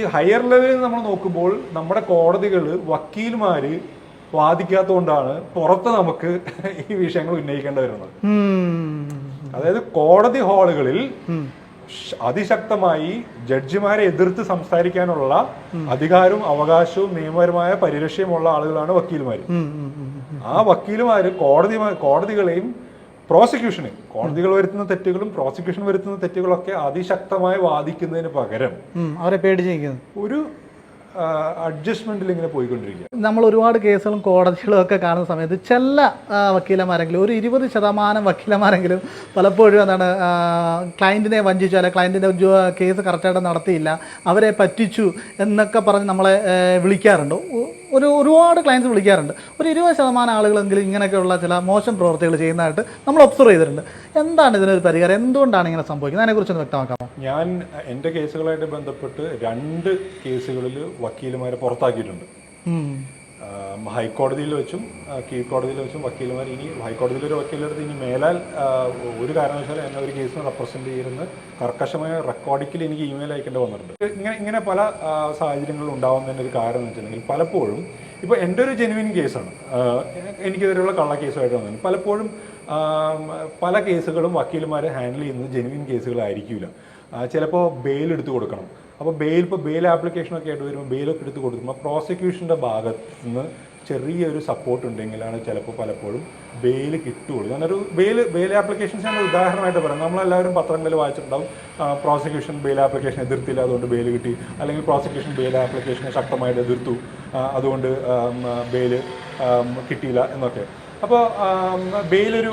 ഈ ഹയർ ലെവലിൽ നമ്മൾ നോക്കുമ്പോൾ നമ്മുടെ കോടതികൾ വക്കീൽമാര് വാദിക്കാത്തതുകൊണ്ടാണ് പുറത്ത് നമുക്ക് ഈ വിഷയങ്ങൾ ഉന്നയിക്കേണ്ടി വരുന്നത്. അതായത് കോടതി ഹാളുകളിൽ അതിശക്തമായി ജഡ്ജിമാരെ എതിർത്ത് സംസാരിക്കാനുള്ള അധികാരവും അവകാശവും നിയമപരമായ പരിരക്ഷയുമുള്ള ആളുകളാണ് വക്കീൽമാർ. ആ വക്കീലുമാര് കോടതി കോടതികളെയും പ്രോസിക്യൂഷന്. കോടതികൾ വരുത്തുന്ന തെറ്റുകളും പ്രോസിക്യൂഷൻ വരുത്തുന്ന തെറ്റുകളൊക്കെ അതിശക്തമായി വാദിക്കുന്നതിന് പകരം അവരെ പേടിച്ചിരിക്കുന്നു. ഒരു അഡ്ജസ്റ്റ്മെന്റിൽ ഇങ്ങനെ പോയിക്കൊണ്ടിരിക്കുക. നമ്മൾ ഒരുപാട് കേസുകളും കോടതികളും ഒക്കെ കാണുന്ന സമയത്ത് ചില വക്കീലമാരെങ്കിലും വക്കീലന്മാരെങ്കിലും ഒരു ഇരുപത് ശതമാനം വക്കീലന്മാരെങ്കിലും പലപ്പോഴും എന്താണ് ക്ലയന്റിനെ വഞ്ചിച്ചു അല്ലെ ക്ലയന്റിന്റെ കേസ് കറക്റ്റായിട്ട് നടത്തിയില്ല അവരെ പറ്റിച്ചു എന്നൊക്കെ പറഞ്ഞ് നമ്മളെ വിളിക്കാറുണ്ട്. ഒരു ഒരുപാട് ക്ലയൻസ് വിളിക്കാറുണ്ട്. ഒരു ഇരുപത് ശതമാനം ആളുകളെങ്കിലും ഇങ്ങനെയൊക്കെയുള്ള ചില മോശം പ്രവർത്തികൾ ചെയ്യുന്നതായിട്ട് നമ്മൾ ഒബ്സർവ് ചെയ്തിട്ടുണ്ട്. എന്താണ് ഇതിനൊരു പരിഹാരം? എന്തുകൊണ്ടാണ് ഇങ്ങനെ സംഭവിക്കുന്നത്? അതിനെക്കുറിച്ചൊന്ന് വ്യക്തമാക്കാമോ? ഞാൻ എന്റെ കേസുകളായിട്ട് ബന്ധപ്പെട്ട് രണ്ട് കേസുകളിൽ വക്കീലുമാരെ പുറത്താക്കിയിട്ടുണ്ട്. ഹൈക്കോടതിയിൽ വെച്ചും കീഴ്ക്കോടതിയിൽ വെച്ചും വക്കീലുമാർ ഇനി ഹൈക്കോടതിയിൽ ഒരു വക്കീലെടുത്ത് ഇനി മേലാൽ ഒരു കാരണവശാലും എന്നെ ഒരു കേസിന് റെപ്രസെന്റ് ചെയ്യുന്ന കർക്കശമായ റെക്കോർഡിക്കിൽ എനിക്ക് ഇമെയിൽ അയക്കേണ്ടി വന്നിട്ടുണ്ട്. ഇങ്ങനെ ഇങ്ങനെ പല സാഹചര്യങ്ങളും ഉണ്ടാവുന്നതിന്റെ ഒരു കാരണം എന്ന് വെച്ചിട്ടുണ്ടെങ്കിൽ പലപ്പോഴും ഇപ്പോൾ എന്റെ ഒരു ജെനുവിൻ കേസാണ്. എനിക്കെതിരെയുള്ള കള്ള കേസുമായിട്ട് വന്നത് പലപ്പോഴും പല കേസുകളും വക്കീലുമാർ ഹാൻഡിൽ ചെയ്യുന്നത് ജെനുവിൻ കേസുകളായിരിക്കില്ല ചിലപ്പോൾ ബെയിൽ എടുത്ത് കൊടുക്കണം. അപ്പോൾ ബെയിൽ ഇപ്പോൾ ബെയിൽ ആപ്ലിക്കേഷനൊക്കെ ആയിട്ട് വരുമ്പോൾ ബെയിലൊക്കെ എടുത്ത് കൊടുക്കുമ്പോൾ പ്രോസിക്യൂഷന്റെ ഭാഗത്ത് നിന്ന് ചെറിയൊരു സപ്പോർട്ട് ഉണ്ടെങ്കിലാണ് ചിലപ്പോൾ പലപ്പോഴും ബെയിൽ കിട്ടുകയുള്ളൂ ഞാനൊരു ബെയിൽ ബെയിൽ ആപ്ലിക്കേഷൻസ് ഞാൻ ഉദാഹരണമായിട്ട് പറയാം. നമ്മളെല്ലാവരും പത്രങ്ങളിൽ വായിച്ചിട്ടുണ്ടാവും. പ്രോസിക്യൂഷൻ ബെയിൽ ആപ്ലിക്കേഷൻ എതിർത്തില്ല അതുകൊണ്ട് ബെയിൽ കിട്ടി. അല്ലെങ്കിൽ പ്രോസിക്യൂഷൻ ബെയിൽ ആപ്ലിക്കേഷനെ ശക്തമായിട്ട് എതിർത്തു. അതുകൊണ്ട് ബെയിൽ കിട്ടിയില്ല എന്നൊക്കെ. അപ്പോൾ ബെയിലൊരു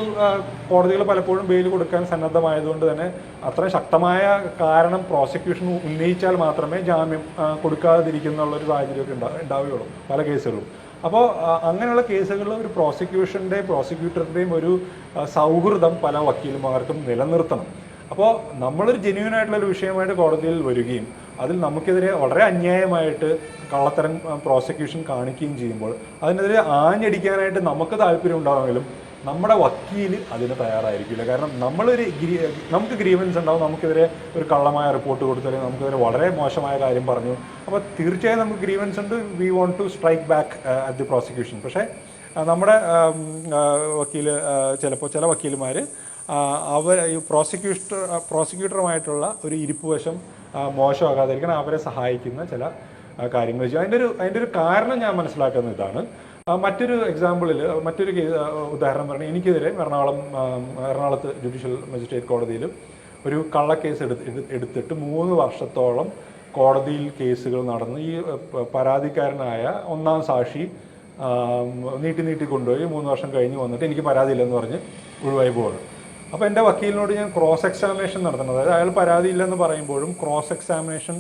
കോടതികൾ പലപ്പോഴും ബെയിൽ കൊടുക്കാൻ സന്നദ്ധമായതുകൊണ്ട് തന്നെ അത്ര ശക്തമായ കാരണം പ്രോസിക്യൂഷൻ ഉന്നയിച്ചാൽ മാത്രമേ ജാമ്യം കൊടുക്കാതിരിക്കുന്നുള്ളൊരു സാഹചര്യമൊക്കെ ഉണ്ടാ ഉണ്ടാവുകയുള്ളൂ പല കേസുകളും. അപ്പോൾ അങ്ങനെയുള്ള കേസുകളിൽ ഒരു പ്രോസിക്യൂഷന്റെ പ്രോസിക്യൂട്ടറുടെയും ഒരു സൗഹൃദം പല വക്കീലുമാർക്കും നിലനിർത്തണം. അപ്പോൾ നമ്മളൊരു ജെന്യൂൻ ഒരു വിഷയമായിട്ട് കോടതിയിൽ വരികയും അതിൽ നമുക്കെതിരെ വളരെ അന്യായമായിട്ട് കള്ളത്തരം പ്രോസിക്യൂഷൻ കാണിക്കുകയും ചെയ്യുമ്പോൾ അതിനെതിരെ ആഞ്ഞടിക്കാനായിട്ട് നമുക്ക് താല്പര്യം ഉണ്ടാകുമെങ്കിലും നമ്മുടെ വക്കീൽ അതിന് തയ്യാറായിരിക്കില്ല. കാരണം നമ്മളൊരു നമുക്ക് ഗ്രീവൻസ് ഉണ്ടാവും നമുക്കെതിരെ ഒരു കള്ളമായ റിപ്പോർട്ട് കൊടുത്തു അല്ലെങ്കിൽ നമുക്കെതിരെ വളരെ മോശമായ കാര്യം പറഞ്ഞു. അപ്പോൾ തീർച്ചയായും നമുക്ക് ഗ്രീവൻസ് ഉണ്ട്. We want to strike back at the prosecution പക്ഷേ നമ്മുടെ വക്കീൽ ചിലപ്പോൾ ചില വക്കീലുമാർ അവർ ഈ പ്രോസിക്യൂട്ടർ പ്രോസിക്യൂട്ടറുമായിട്ടുള്ള ഒരു ഇരിപ്പ് മോശമാകാതിരിക്കണം അവരെ സഹായിക്കുന്ന ചില കാര്യങ്ങൾ ചെയ്യും അതിന്റെ ഒരു അതിന്റെ ഒരു കാരണം ഞാൻ മനസ്സിലാക്കുന്ന ഇതാണ്. മറ്റൊരു എക്സാമ്പിളിൽ മറ്റൊരു ഉദാഹരണം പറഞ്ഞാൽ എനിക്കെതിരെ എറണാകുളം എറണാകുളത്ത് ജുഡീഷ്യൽ മജിസ്ട്രേറ്റ് കോടതിയിലും ഒരു കള്ളക്കേസ് എടുത്ത് എടു- എടുത്തിട്ട് മൂന്ന് വർഷത്തോളം കോടതിയിൽ കേസുകൾ നടന്ന് ഈ പരാതിക്കാരനായ ഒന്നാം സാക്ഷി നീട്ടി നീട്ടി കൊണ്ടുപോയി മൂന്ന് വർഷം കഴിഞ്ഞ് വന്നിട്ട് എനിക്ക് പരാതിയില്ലെന്ന് പറഞ്ഞ് ഒഴിവായി പോവാണ്. അപ്പോൾ എന്റെ വക്കീലിനോട് ഞാൻ ക്രോസ് എക്സാമിനേഷൻ നടത്തണം. അതായത് അയാൾ പരാതിയില്ലെന്ന് പറയുമ്പോഴും ക്രോസ് എക്സാമിനേഷൻ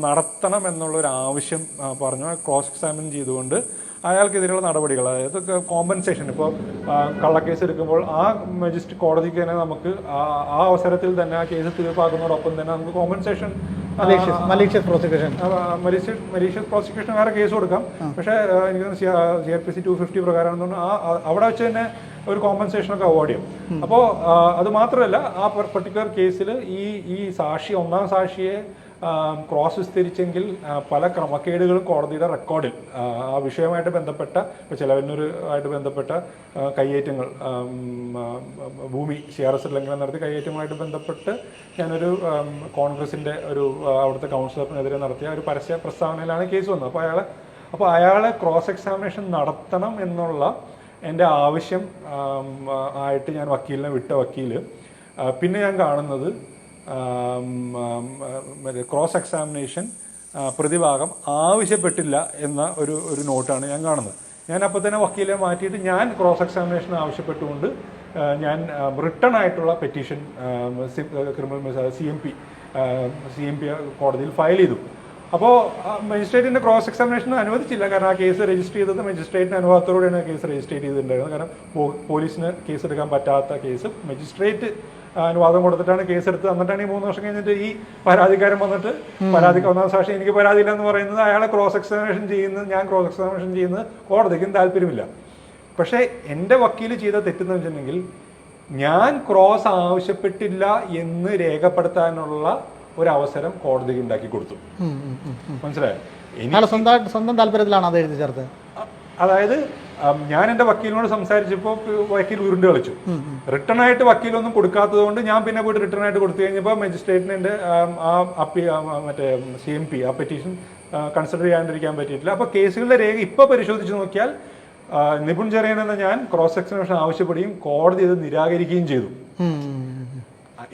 നടത്തണം എന്നുള്ളൊരു ആവശ്യം ആ, പറഞ്ഞു. ക്രോസ് എക്സാമിൻ ചെയ്തുകൊണ്ട് അയാൾക്കെതിരെയുള്ള നടപടികൾ അതായത് കോമ്പൻസേഷൻ ഇപ്പോൾ കള്ളക്കേസ് എടുക്കുമ്പോൾ ആ മജിസ്ട്രേറ്റ് കോടതിക്ക് തന്നെ നമുക്ക് ആ- അവസരത്തിൽ തന്നെ ആ കേസ് തീർപ്പാക്കുന്നതോടൊപ്പം തന്നെ നമുക്ക് compensation malicious prosecution malicious prosecution വേറെ കേസ് കൊടുക്കാം. പക്ഷേ എനിക്ക് C R P C two fifty പ്രകാരം ആ- അവിടെ വെച്ച് തന്നെ ഒരു കോമ്പൻസേഷൻ ഒക്കെ അവോയ്ഡ് ചെയ്യും. അപ്പോൾ അത് മാത്രമല്ല ആ പെർട്ടിക്കുലർ കേസിൽ ഈ ഈ സാക്ഷി ഒന്നാം സാക്ഷിയെ ക്രോസ് വിസ്തരിച്ചെങ്കിൽ പല ക്രമക്കേടുകളും കോടതിയുടെ റെക്കോർഡിൽ ആ, വിഷയമായിട്ട് വിഷയവുമായിട്ട് ബന്ധപ്പെട്ട ഇപ്പോൾ ചിലവന്നൂർ ആയിട്ട് ബന്ധപ്പെട്ട കയ്യേറ്റങ്ങൾ ഭൂമി സി ആർ എസ് ലംഘനം നടത്തി കയ്യേറ്റങ്ങളുമായിട്ട് ബന്ധപ്പെട്ട് ഞാനൊരു കോൺഗ്രസിന്റെ കോൺഗ്രസിന്റെ ഒരു അവിടുത്തെ കൗൺസിലറിനെതിരെ നടത്തിയ ഒരു പരസ്യ പ്രസ്താവനയിലാണ് കേസ് വന്നത്. അപ്പോൾ അയാളെ അപ്പോൾ അയാളെ ക്രോസ് എക്സാമിനേഷൻ നടത്തണം എന്നുള്ള എന്റെ ആവശ്യം ആയിട്ട് ഞാൻ വക്കീലിനെ വിട്ട വക്കീൽ പിന്നെ ഞാൻ കാണുന്നത് ക്രോസ് എക്സാമിനേഷൻ പ്രതിഭാഗം ആവശ്യപ്പെട്ടില്ല എന്ന ഒരു ഒരു നോട്ടാണ് ഞാൻ കാണുന്നത്. ഞാൻ അപ്പോൾ തന്നെ വക്കീലെ മാറ്റിയിട്ട് ഞാൻ ക്രോസ് എക്സാമിനേഷൻ ആവശ്യപ്പെട്ടുകൊണ്ട് ഞാൻ റിട്ടേൺ ആയിട്ടുള്ള petition criminal C M P C M P കോടതിയിൽ ഫയൽ ചെയ്തു. അപ്പോൾ മജിസ്ട്രേറ്റിന്റെ ക്രോസ് എക്സാമിനേഷൻ അനുവദിച്ചില്ല. കാരണം ആ കേസ് രജിസ്റ്റർ ചെയ്തത് മജിസ്ട്രേറ്റിന്റെ ആ കേസ് രജിസ്റ്റർ ചെയ്തിട്ടുണ്ടായിരുന്നത്. കാരണം പോലീസിന് കേസ് എടുക്കാൻ പറ്റാത്ത കേസ് മജിസ്ട്രേറ്റ് അനുവാദം കൊടുത്തിട്ടാണ് കേസ് എടുത്തത് എന്നിട്ടാണ് ഈ മൂന്ന് വർഷം കഴിഞ്ഞിട്ട് ഈ പരാതിക്കാരൻ വന്നിട്ട് പരാതി ഒന്നാം സാക്ഷി എനിക്ക് പരാതിയില്ല എന്ന് പറയുന്നത് അയാളെ ക്രോസ് എക്സാമിനേഷൻ ചെയ്യുന്നത് ഞാൻ ക്രോസ് എക്സാമിനേഷൻ ചെയ്യുന്നത് കോടതിക്കും താല്പര്യമില്ല. പക്ഷേ എന്റെ വക്കീൽ ചെയ്ത തെറ്റെന്ന് വെച്ചിട്ടുണ്ടെങ്കിൽ ഞാൻ ക്രോസ് ആവശ്യപ്പെട്ടില്ല എന്ന് രേഖപ്പെടുത്താനുള്ള ഒരു അവസരം കോടതിക്ക് ഉണ്ടാക്കി കൊടുത്തു. മനസ്സിലായോ? സ്വന്തമായിട്ട് സ്വന്തം താല്പര്യത്തിലാണ് അത് എഴുതി ചേർത്തത്. അതായത് ഞാൻ എന്റെ വക്കീലിനോട് സംസാരിച്ചപ്പോൾ വക്കീൽ ഉരുണ്ട് കളിച്ചു. റിട്ടേൺ ആയിട്ട് വക്കീലൊന്നും കൊടുക്കാത്തത് കൊണ്ട് ഞാൻ പിന്നെ പോയിട്ട് റിട്ടേൺ ആയിട്ട് കൊടുത്തു കഴിഞ്ഞപ്പോൾ മജിസ്ട്രേറ്റിന് എന്റെ ആ അപ്പി മറ്റേ സി എം പി ആ പെറ്റീഷൻ കൺസിഡർ ചെയ്യാണ്ടിരിക്കാൻ പറ്റിയിട്ടില്ല. അപ്പോൾ കേസുകളുടെ രേഖ ഇപ്പോൾ പരിശോധിച്ച് നോക്കിയാൽ നിപുൺ ചെറിയൻ എന്ന ഞാൻ ക്രോസ് എക്സാമിനേഷൻ ആവശ്യപ്പെടുകയും കോടതി ഇത് നിരാകരിക്കുകയും ചെയ്തു.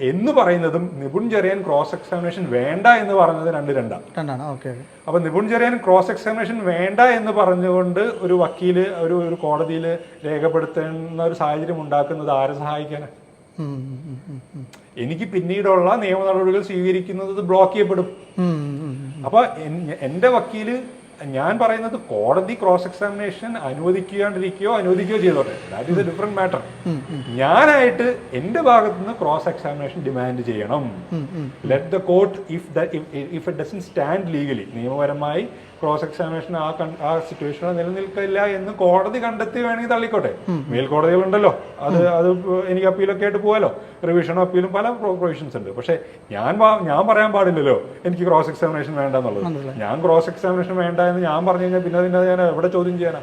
എന്ന് പറയുന്നതും നിപുൺ ചെറിയൻ ക്രോസ് എക്സാമിനേഷൻ വേണ്ട എന്ന് പറഞ്ഞത് രണ്ട് രണ്ടാണ്. രണ്ടാണ്. ഓക്കെ അപ്പൊ നിപുൺ ചെറിയൻ ക്രോസ് എക്സാമിനേഷൻ വേണ്ട എന്ന് പറഞ്ഞുകൊണ്ട് ഒരു വക്കീൽ ഒരു ഒരു കോടതിയിൽ രേഖപ്പെടുത്തുന്ന ഒരു സാഹചര്യം ഉണ്ടാക്കുന്നത് ആരെ സഹായിക്കാനാണ്. എനിക്ക് പിന്നീടുള്ള നിയമ നടപടികൾ സ്വീകരിക്കുന്നത് ബ്ലോക്ക് ചെയ്യപ്പെടും. അപ്പൊ എന്റെ വക്കീൽ ഞാൻ പറയുന്നത് കോടതി ക്രോസ് എക്സാമിനേഷൻ അനുവദിക്കാണ്ടിരിക്കുകയോ അനുവദിക്കുകയോ ചെയ്തോട്ടെ. That is a different matter ഞാനായിട്ട് എന്റെ ഭാഗത്ത് നിന്ന് ക്രോസ് എക്സാമിനേഷൻ ഡിമാൻഡ് ചെയ്യണം. Let the court if if it doesn't stand legally നിയമപരമായി ക്രോസ് എക്സാമിനേഷൻ ആ ആ സിറ്റുവേഷൻ നിലനിൽക്കില്ല എന്ന് കോടതി കണ്ടെത്തി വേണമെങ്കിൽ തള്ളിക്കോട്ടെ. മേൽക്കോടതികളുണ്ടല്ലോ അത് അത് എനിക്ക് അപ്പീലൊക്കെ ആയിട്ട് പോകാലോ റിവിഷനും അപ്പീലും പല പ്രൊവിഷൻസ് ഉണ്ട്. പക്ഷേ ഞാൻ ഞാൻ പറയാൻ പാടില്ലല്ലോ. എനിക്ക് ക്രോസ് എക്സാമിനേഷൻ വേണ്ട എന്നുള്ളത്. ഞാൻ ക്രോസ് എക്സാമിനേഷൻ വേണ്ട എന്ന് ഞാൻ പറഞ്ഞു കഴിഞ്ഞാൽ പിന്നെ പിന്നെ ഞാൻ എവിടെ ചോദ്യം ചെയ്യാനാ?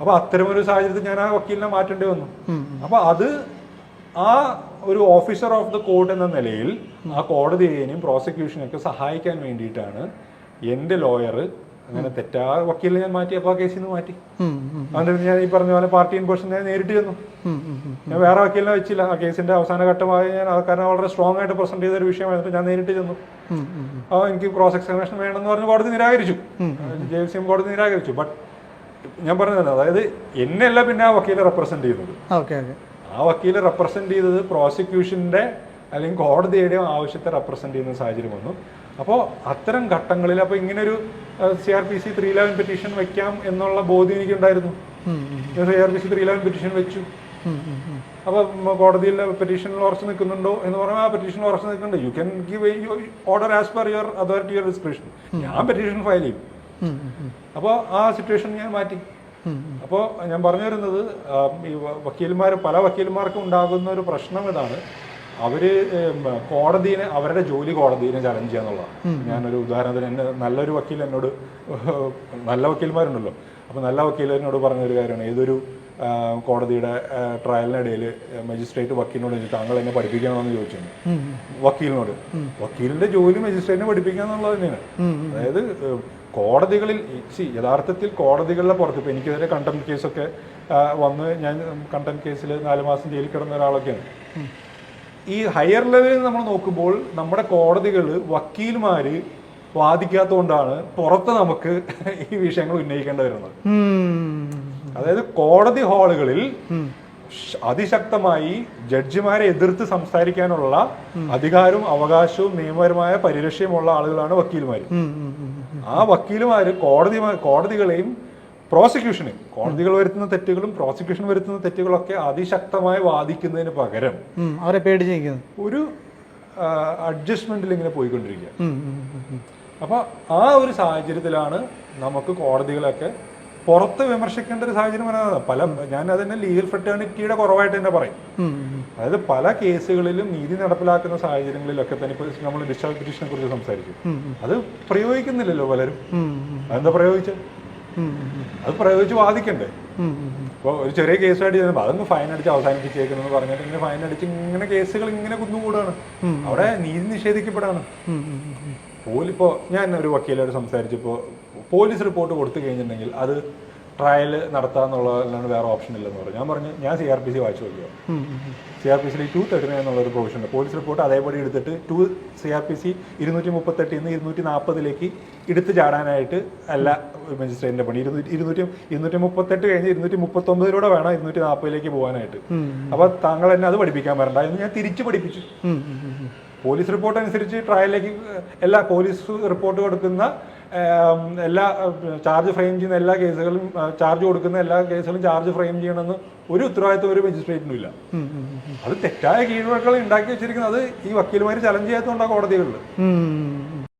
അപ്പൊ അത്തരം ഒരു അത്തരമൊരു സാഹചര്യത്തിൽ ഞാൻ ആ വക്കീലിനെ മാറ്റേണ്ടി വന്നു. അപ്പൊ അത് ആ ഒരു ഓഫീസർ ഓഫ് ദ കോർട്ട് എന്ന നിലയിൽ ആ കോടതിയെയും പ്രോസിക്യൂഷനൊക്കെ സഹായിക്കാൻ വേണ്ടിയിട്ടാണ് എന്റെ ലോയർ അങ്ങനെ തെറ്റാ വക്കീലിനെ ഞാൻ മാറ്റി അപ്പോൾ ആ കേസിൽ നിന്ന് മാറ്റി. അതുകൊണ്ട് ഞാൻ ഈ പറഞ്ഞ പോലെ പാർട്ടി ഇൻ പേഴ്സൺ ഞാൻ നേരിട്ട് ചെന്നു. ഞാൻ വേറെ വക്കീലിനെ വെച്ചില്ല. ആ കേസിന്റെ അവസാന ഘട്ടമായി ഞാൻ കാരണം വളരെ സ്ട്രോങ് ആയിട്ട് പ്രസന്റ് ചെയ്ത ഒരു വിഷയമായിട്ട് ഞാൻ നേരിട്ട് ചെന്നു. ആ എനിക്ക് ക്രോസ് എക്സാമിനേഷൻ വേണമെന്ന് പറഞ്ഞ് കോടതി നിരാകരിച്ചു. ജെ സി എം കോടതി നിരാകരിച്ചു. ബട്ട് ഞാൻ പറഞ്ഞത് അതായത് എന്നെയല്ല പിന്നെ ആ വക്കീലെ റെപ്രസെന്റ് ചെയ്യുന്നത്. ആ വക്കീലെ റെപ്രസെന്റ് ചെയ്തത് പ്രോസിക്യൂഷന്റെ അല്ലെങ്കിൽ കോടതിയുടെയും ആവശ്യത്തെ റെപ്രസെന്റ് ചെയ്യുന്ന സാഹചര്യം വന്നു. അപ്പോൾ അത്തരം ഘട്ടങ്ങളിൽ അപ്പോൾ ഇങ്ങനൊരു C R P C three eleven petition വെക്കാം എന്നുള്ള ബോധ്യം എനിക്കുണ്ടായിരുന്നു. C R P C three eleven petition വെച്ചു. അപ്പോൾ കോടതിയിൽ പെറ്റീഷനിൽ ഉറച്ചു നിൽക്കുന്നുണ്ടോ എന്ന് പറഞ്ഞാൽ ആ പെറ്റീഷനിൽ ഉറച്ചു നിൽക്കുന്നുണ്ട്. You can give order as per your authority your description ഞാൻ പെറ്റീഷൻ ഫയൽ ചെയ്യും. അപ്പോൾ ആ സിറ്റുവേഷൻ ഞാൻ മാറ്റി. അപ്പോൾ ഞാൻ പറഞ്ഞു വരുന്നത് ഈ വക്കീൽമാർ പല വക്കീൽമാർക്കും ഉണ്ടാകുന്ന ഒരു പ്രശ്നം ഇതാണ്. അവർ കോടതിനെ അവരുടെ ജോലി കോടതിനെ ചലഞ്ച് ചെയ്യാന്നുള്ളതാണ് ഞാനൊരു ഉദാഹരണത്തിന് എന്നെ നല്ലൊരു വക്കീൽ എന്നോട് നല്ല വക്കീൽമാരുണ്ടല്ലോ. അപ്പോൾ നല്ല വക്കീൽ എന്നോട് പറഞ്ഞൊരു കാര്യമാണ്. ഏതൊരു കോടതിയുടെ ട്രയലിനിടയിൽ മജിസ്ട്രേറ്റ് വക്കീലിനോട് ചോദിച്ചു താങ്കൾ എന്നെ പഠിപ്പിക്കണമെന്ന് ചോദിച്ചു. വക്കീലിനോട്. വക്കീലിന്റെ ജോലി മജിസ്ട്രേറ്റിനെ പഠിപ്പിക്കുക എന്നുള്ളത് തന്നെയാണ്. അതായത് കോടതികളിൽ സി യഥാർത്ഥത്തിൽ കോടതികളുടെ പുറത്ത് ഇപ്പൊ എനിക്കെതിരെ കണ്ടംപ്റ്റ് കേസൊക്കെ വന്ന് ഞാൻ കണ്ടംപ്റ്റ് കേസിൽ നാല് മാസം ജയിലിൽ കിടന്ന ഒരാളൊക്കെയാണ്. ഈ ഹയർ ലെവലിൽ നമ്മൾ നോക്കുമ്പോൾ നമ്മുടെ കോടതികൾ വക്കീൽമാർ വാദിക്കാത്തതുകൊണ്ടാണ് പുറത്ത് നമുക്ക് ഈ വിഷയങ്ങൾ ഉന്നയിക്കേണ്ടി വരുന്നത്. അതായത് കോടതി ഹാളുകളിൽ അതിശക്തമായി ജഡ്ജിമാരെ എതിർത്ത് സംസാരിക്കാനുള്ള അധികാരവും അവകാശവും നിയമപരമായ പരിരക്ഷയുമുള്ള ആളുകളാണ് വക്കീൽമാർ. ആ വക്കീലുമാര് കോടതി കോടതികളെയും പ്രോസിക്യൂഷനെയും കോടതികൾ വരുത്തുന്ന തെറ്റുകളും പ്രോസിക്യൂഷൻ വരുത്തുന്ന തെറ്റുകളൊക്കെ അതിശക്തമായി വാദിക്കുന്നതിന് പകരം അവരെ പേടിച്ചിരിക്കുന്നു ഒരു അഡ്ജസ്റ്റ്മെന്റിൽ ഇങ്ങനെ പോയിക്കൊണ്ടിരിക്കുക. അപ്പോൾ ആ ഒരു സാഹചര്യത്തിലാണ് നമുക്ക് കോടതികളൊക്കെ പുറത്ത് വിമർശിക്കേണ്ട ഒരു സാഹചര്യം വരാതെ പല ഞാൻ അതിനെ ലീഗൽ ഫ്രട്ടേണിറ്റിയുടെ കുറവായിട്ട് തന്നെ പറയും. അതായത് പല കേസുകളിലും നീതി നടപ്പിലാക്കുന്ന സാഹചര്യങ്ങളിലൊക്കെ തന്നെ ഇപ്പോൾ നമ്മൾ ഡിസ്ചാർജ് പിറ്റീഷനെ കുറിച്ച് സംസാരിച്ചു. അത് പ്രയോഗിക്കുന്നില്ലല്ലോ പലരും അതെന്താ പ്രയോഗിച്ചത്. അത് പ്രയോഗിച്ച് വാദിക്കണ്ടേ. ഇപ്പോൾ ഒരു ചെറിയ കേസായിട്ട് ചെയ്യുമ്പോൾ അതൊന്ന് ഫൈൻ അടിച്ച് അവസാനിപ്പിച്ചേക്കുന്നു പറഞ്ഞിട്ട് ഇങ്ങനെ ഫൈൻ അടിച്ച് ഇങ്ങനെ കേസുകൾ ഇങ്ങനെ കുന്നുകൂടാണ് അവിടെ നീതി നിഷേധിക്കപ്പെടാണ്. പോലിപ്പോ ഞാൻ ഒരു വക്കീലോട് സംസാരിച്ചപ്പോൾ പോലീസ് റിപ്പോർട്ട് കൊടുത്തു കഴിഞ്ഞിട്ടുണ്ടെങ്കിൽ അത് ട്രയൽ നടത്താന്നുള്ളതാണ് വേറെ ഓപ്ഷൻ ഇല്ലെന്ന് പറഞ്ഞു. ഞാൻ പറഞ്ഞു ഞാൻ സി ആർ പി സി വായിച്ചു നോക്കിയോ. സി ആർ പി സിയിൽ ടു തേർട്ടി നയൻ എന്നുള്ള ഒരു പ്രൊവിഷൻ ഉണ്ട്. പോലീസ് റിപ്പോർട്ട് അതേപടി എടുത്തിട്ട് to C R P C ഇരുന്നൂറ്റി മുപ്പത്തെട്ടിൽ നിന്ന് ഇരുന്നൂറ്റി നാൽപ്പതിലേക്ക് എടുത്ത് ചാടാനായിട്ട് അല്ല മജിസ്ട്രേറ്റിന്റെ പണി. ഇരുന്നൂറ്റി ഇരുന്നൂറ്റി ഇരുന്നൂറ്റി മുപ്പത്തെട്ട് കഴിഞ്ഞ് ഇരുന്നൂറ്റി മുപ്പത്തൊമ്പതിലൂടെ വേണം ഇരുന്നൂറ്റി നാൽപ്പതിലേക്ക് പോകാനായിട്ട് അപ്പോൾ അപ്പൊ താങ്കൾ എന്നെ അത് പഠിപ്പിക്കാൻ വരണ്ട. എന്ന് ഞാൻ തിരിച്ചു പഠിപ്പിച്ചു. പോലീസ് റിപ്പോർട്ട് അനുസരിച്ച് ട്രയലിലേക്ക് എല്ലാ പോലീസ് റിപ്പോർട്ട് കൊടുക്കുന്ന എല്ലാ ചാർജ് ഫ്രെയിം ചെയ്യുന്ന എല്ലാ കേസുകളും ചാർജ് കൊടുക്കുന്ന എല്ലാ കേസുകളും ചാർജ് ഫ്രെയിം ചെയ്യണമെന്ന് ഒരു ഉത്തരവാദിത്വം ഒരു മജിസ്ട്രേറ്റിനും ഇല്ല. അത് തെറ്റായ കീഴ്വഴക്കൾ ഉണ്ടാക്കി വെച്ചിരിക്കുന്നത് അത് ഈ വക്കീൽമാർ ചലഞ്ച് ചെയ്യാത്തതുകൊണ്ടാണ് കോടതികളിൽ.